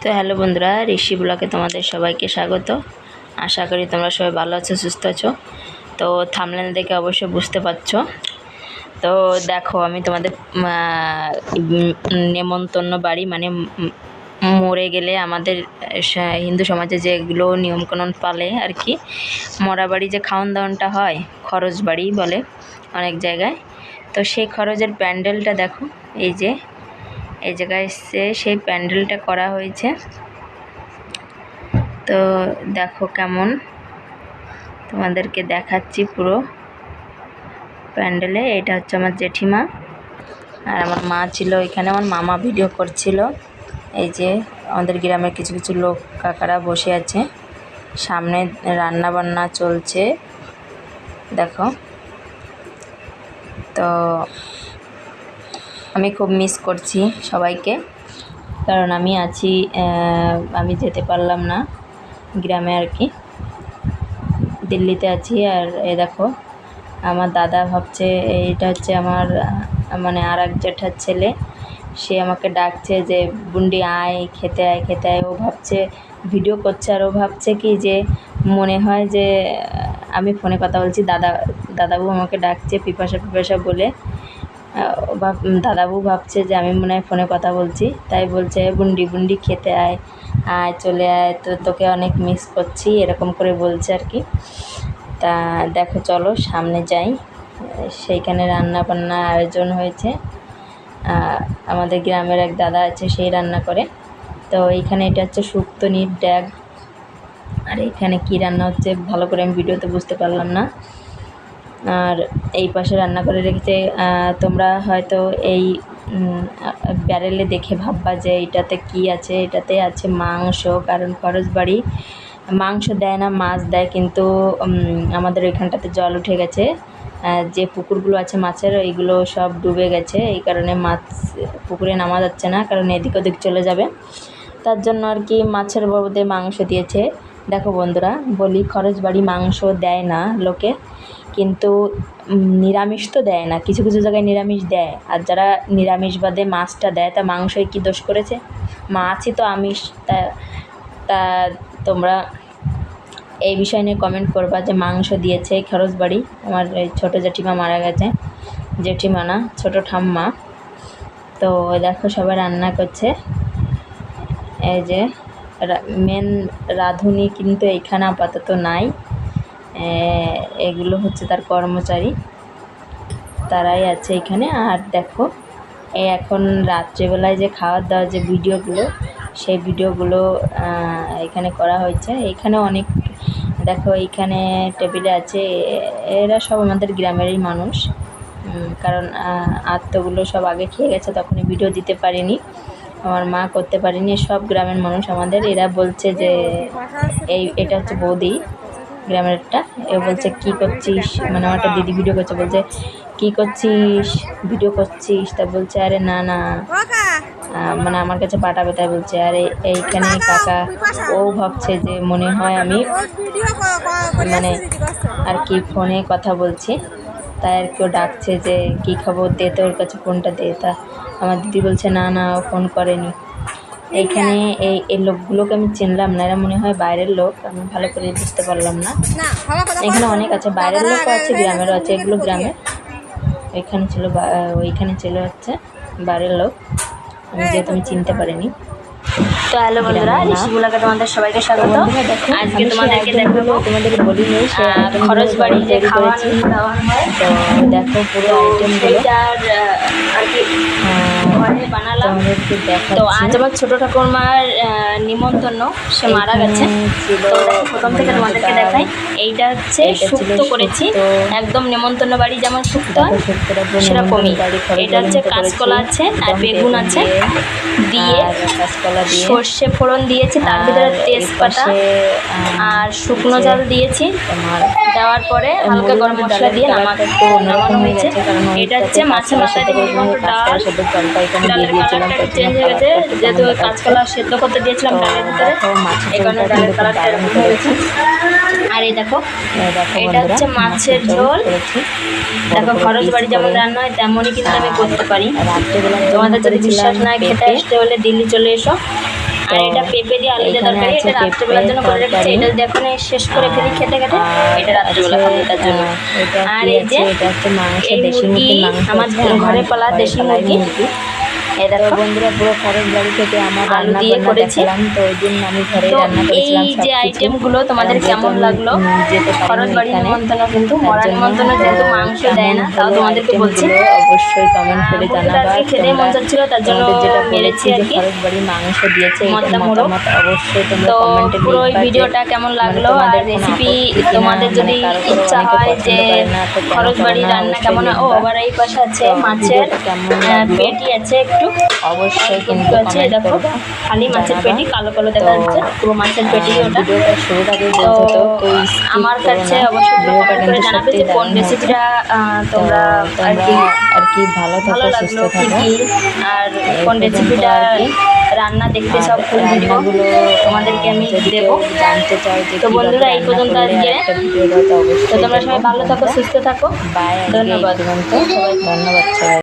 তো হ্যালো বন্ধুরা, ঋষি ব্লকে তোমাদের সবাইকে স্বাগত। আশা করি তোমরা সবাই ভালো আছো, সুস্থ আছো। তো থামলেন দেখে অবশ্যই বুঝতে পারছ। তো দেখো, আমি তোমাদের নেমন্তন্ন বাড়ি মানে মরে গেলে আমাদের হিন্দু সমাজে যেগুলো নিয়মকানুন পালে আর কি, মরা বাড়ি যে খাওয়ান দাওয়ানটা হয়, খরচ বাড়ি বলে অনেক জায়গায়। তো সেই খরচের প্যান্ডেলটা দেখো, এই যে এই জায়গায় এসে সেই প্যান্ডেলটা করা হয়েছে। তো দেখো কেমন। তোমাদেরকে দেখাচ্ছি পুরো প্যান্ডেলে। এটা হচ্ছে আমার জেঠিমা আর আমার মা ছিল এখানে আমার মামা ভিডিও করছিল। এই যে আমাদের গ্রামের কিছু কিছু লোক, কাকারা বসে আছে। সামনে রান্না বান্না চলছে। দেখো। তো আমি খুব মিস করছি সবাইকে, কারণ আমি আছি আমি যেতে পারলাম না গ্রামে আর কি। দিল্লিতে আছি আর এ দেখো, আমার দাদা ভাবছে এইটা হচ্ছে আমার মানে আর এক জেঠার ছেলে। সে আমাকে ডাকছে যে, বুন্ডি আয়, খেতে আয় খেতে আয়। ও ভাবছে ভিডিও করছে আর ও ভাবছে কি যে, মনে হয় যে, আমি ফোনে কথা বলছি, দাদা, দাদাবু আমাকে ডাকছে পিপাসা পিপাসা বলে। দাদাবু ভাবছে যে আমি মনে হয় ফোনে কথা বলছি। তাই বলছে, বুন্ডি বুন্ডি, খেতে আয়। আয়, চলে আয়। তো তোকে অনেক মিস করছি। এরকম করে বলছে আর কি। তা দেখো, চলো, সামনে যাই। সেইখানে রান্না বান্না আয়োজন হয়েছে। আমাদের গ্রামের এক দাদা আছে, সেই রান্না করে। তো এইখানে এটা হচ্ছে শুক্তনির ড্যাগ। আর এইখানে কী রান্না হচ্ছে ভালো করে আমি ভিডিওতে বুঝতে পারলাম না। আর এই পাশে রান্না করে রেখেছে তোমরা হয়তো এই ব্যারেলে দেখে ভাববা যে এটাতে কি আছে, এটাতে আছে মাংস, কারণ খরচ বাড়ি। মাংস দেয় না, মাছ দেয়, কিন্তু আমাদের ওইখানটাতে জল উঠে গেছে। যে পুকুরগুলো আছে মাছের, ওইগুলো সব ডুবে গেছে। এই কারণে মাছ পুকুরে নামা যাচ্ছে না, কারণ এদিক ওদিক চলে যাবে। তার জন্য আর কি মাছের বদলে মাংস দিয়েছে। দেখো বন্ধুরা, বলি খরচ বাড়ি মাংস দেয় না লোকে, কিন্তু নিরামিষ তো দেয় না, কিছু কিছু জায়গায় নিরামিষ দেয়, আর যারা নিরামিষ বাদে মাছটা দেয়, তা মাংসই কি দোষ করেছে? মাছই তো আমিষ, তা তা তোমরা এই বিষয় নিয়ে কমেন্ট করবা যে মাংস দিয়েছে খরচ বাড়ি। আমার ছোটো জেঠিমা মারা গেছে, জেঠিমা না, ছোটো ঠাম্মা। তো দেখো সবাই রান্না করছে, এই যে মেন রাঁধুনি কিন্তু এইখানে আপাতত নাই। এগুলো হচ্ছে তার কর্মচারী। তারাই আছে এখানে। আর দেখো এখন রাত্রেবেলায় যে খাওয়ার দাওয়ার যে ভিডিওগুলো, সেই ভিডিওগুলো এখানে করা হয়েছে। এখানে অনেক, দেখো এইখানে টেবিলে আছে, এরা সব আমাদের গ্রামেরই মানুষ। কারণ আত্মগুলো সব আগে খেয়ে গেছে, তখনই ভিডিও দিতে পারিনি। আমার মা করতে পারিনি, সব গ্রামের মানুষ আমাদের, এরা বলছে যে এই, এটা হচ্ছে বৌদি গ্রামের একটা, এ বলছে, কি করছিস? মানে আমার একটা দিদি ভিডিও করছে, বলছে, কি করছিস? ভিডিও করছিস? তা বলছে, আরে না না। মানে আমার কাছে পাঠাবে তাই বলছে, আরে এইখানে কাকা। ও ভাবছে যে মনে হয় আমি মানে আর কি ফোনে কথা বলছি। তাই আর কেউ ডাকছে যে কি খবর? দে তোর কাছে ফোনটা দে। তা আমার দিদি বলছে না না ও ফোন করেনি। এইখানে এই এই লোকগুলোকে আমি চিনলাম না। এরা মনে হয় বাইরের লোক। আমি ভালো করে বুঝতে পারলাম না। এখানে অনেক আছে। বাইরের লোকও আছে গ্রামেরও আছে। এগুলো গ্রামে। ওইখানে ছিল ওইখানে ছিল হচ্ছে বাইরের লোক। আমি যেহেতু আমি চিনতে পারিনি। তো হ্যালো বন্ধুরা ঋষিগুলাকে তোমাদের সবাইকে স্বাগত। আজকে তোমাদেরকে দেখাবো তোমাদের বলি খরচ বাড়ি যে খাওয়া খাওয়ার হয়। তো দেখো পুরো আইটেমগুলো আর কি ঘরে বানালাম। তো আজ আমার ছোট ঠাকুরমার নিমন্ত্রণ সে মারা গেছে। তো প্রথম থেকে তোমাদেরকে দেখাই এইটা হচ্ছে শুক্তো করেছি। একদম নেমন্তন্ন বাড়ি যেমন শুক্তো সেরকমই। এটা হচ্ছে কাঁচকলা আছে আর বেগুন আছে। দিয়ে। সর্ষে ফোড়ন দিয়েছি তার ভিতরে তেজপাতা আর শুকনো জাল দিয়েছি। দেওয়ার পরে হালকা গরম মশলা দিয়ে নামানো হয়েছে। এটা হচ্ছে মাছের মাথা দিয়ে ডাল। কাঁচকলা সেদ্ধ জলটা এখানে দিয়ে ডালের কালারটা চেঞ্জ হয়ে গেছে যেহেতু কাঁচকলা সেদ্ধ করতে দিয়েছিলাম ডালের ভিতরে এই কারণে ডালের কালারটা এরকম হয়েছে। আর এই দেখো এটা হচ্ছে মাছের ঝোল। দেখো খরচ বাড়ি যেমন রান্না হয় তেমনই কিন্তু আমি করতে পারি। তোমাদের যদি বিশ্বাস না খেতে আসতে হলে দিল্লি চলে এসো। তো এটা পেঁপে দিয়ে আলু দিয়ে তরকারি এটা রাত্রেবেলার জন্য করে রেখেছি এটা। দেখুন শেষ করে ফেলি খেতে খেতে আর এটা রাত্রেবেলা খাব জন্য। আর এই যে এই মুরগি আমার ঘরে পালা দেশি মুরগি। তো বন্ধুরা পুরো খরচ বাড়ি থেকে আমার আলু রান্না দিয়ে বান্না করেছি। তো ওই দিন আমি ঘরে তো রান্না এই যে আইটেমগুলো তোমাদের কেমন লাগল যেতে পারিনি বাড়ি নিমন্ত্রণ কিন্তু মরা নিমন্ত্রণ যেহেতু মাংস দেয় না তাও তোমাদেরকে বলছি অবশ্যই কমেন্ট করে জানাবা খেতে মন চাচ্ছিল, তার জন্য যেটা মেরেছি আর কি। খরচ বাড়ি মাংস দিয়েছে মতামত অবশ্যই তোমরা কমেন্টে পুরো এই ভিডিওটা কেমন মানে লাগল আর রেসিপি তোমাদের মানে যদি কোনো ইচ্ছা হয় যে খরচ বাড়ি রান্না কেমন? ও। আবার এই পাশে আছে মাছের? পেটি আছে একটু অবশ্যই কিন্তু আছে দেখো খালি মাছের পেটি কালো কালো দেখা যাচ্ছে পুরো মাছের পেটি ওটা। তো আমার কাছে অবশ্যই করে জানাবে যে কোন রেসিপিটা তোমরা আর কি আর কি ভালো ভালো লাগল কি কি আর কোন রেসিপিটা রান্না দেখতে সব ফুল ভিডিও রান্নাগুলো তোমাদেরকে আমি দেবো। জানতে যে তো বন্ধুরা, এই পর্যন্ত আজকে। তো তোমরা সবাই ভালো থাকো সুস্থ থাকো। বাই ধন্যবাদ। ধন্যবাদ ধন্যবাদ সবাই।